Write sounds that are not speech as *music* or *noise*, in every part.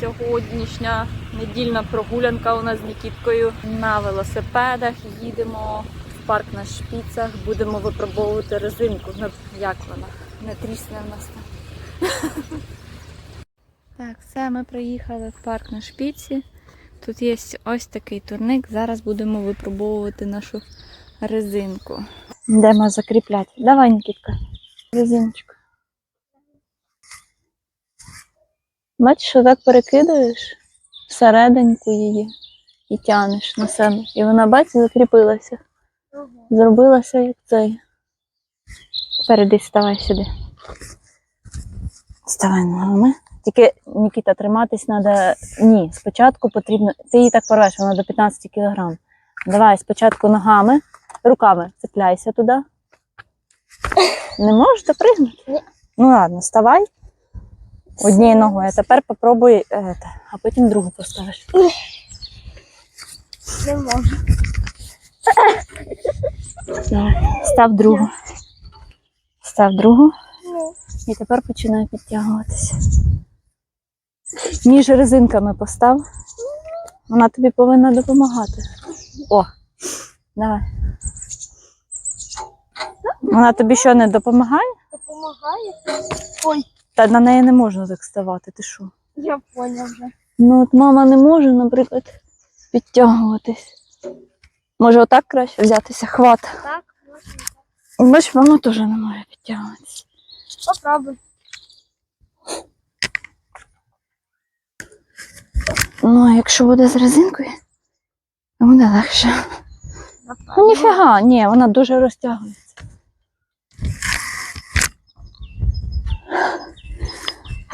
Сьогоднішня недільна прогулянка у нас з Нікіткою на велосипедах. Їдемо в парк на шпіцах, будемо випробовувати резинку. Ну, як вона? Не трісне в нас там. *laughs* Так, все, ми приїхали в парк на шпіці. Тут є ось такий турник. Зараз будемо випробовувати нашу резинку. Йдемо закріпляти. Давай, Нікітка, резиночку. Бачиш, що так перекидаєш всерединку її і тянеш на себе. І вона, бачиш, закріпилася. Зробилася як цей. Тепер іди ставай сюди. Ставай ногами. Тільки, Нікіта, триматись треба. Ні, спочатку потрібно. Ти її так порвеш, вона до 15 кг. Давай спочатку ногами, руками цепляйся туди. Не можеш допригнути? Ні. Ну ладно, ставай. Однією ногою, а тепер попробуй, е, а потім другу поставиш. Не можу. Давай, Став другу. Став другу. Ну, І тепер починай підтягуватися. Між резинками постав. Вона тобі повинна допомагати. О, давай. Вона тобі що не допомагає? допомагає. Ой, Та на неї не можна так ставати, ти що? я поняв вже. Ну от мама не може, наприклад, підтягуватись. Може отак краще взятися, хват. Так, можна. Бачиш, мама теж не може підтягуватися. Попробуй. Ну, а якщо буде з резинкою, то буде легше. Ну, ніфіга, ні, вона дуже розтягується.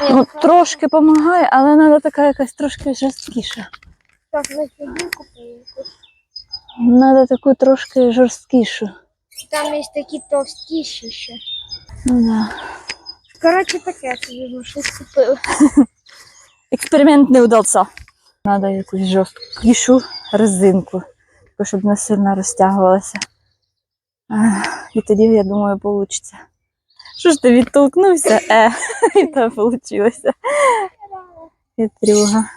Ну, трошки допомагає, але треба така якась трошки жорсткіша. Так, на сьогодні купую. Треба таку трошки жорсткішу. Там є такі товстіші ще. Ну, да. Коротше, таке собі ну, щось купила. *laughs* Експеримент не вдався. Треба якусь жорсткішу резинку, щоб не сильно розтягувалася. І тоді, я думаю, вийде. Що ж ти відтолкнувся? Е, *laughs* і то вийшло. І друга.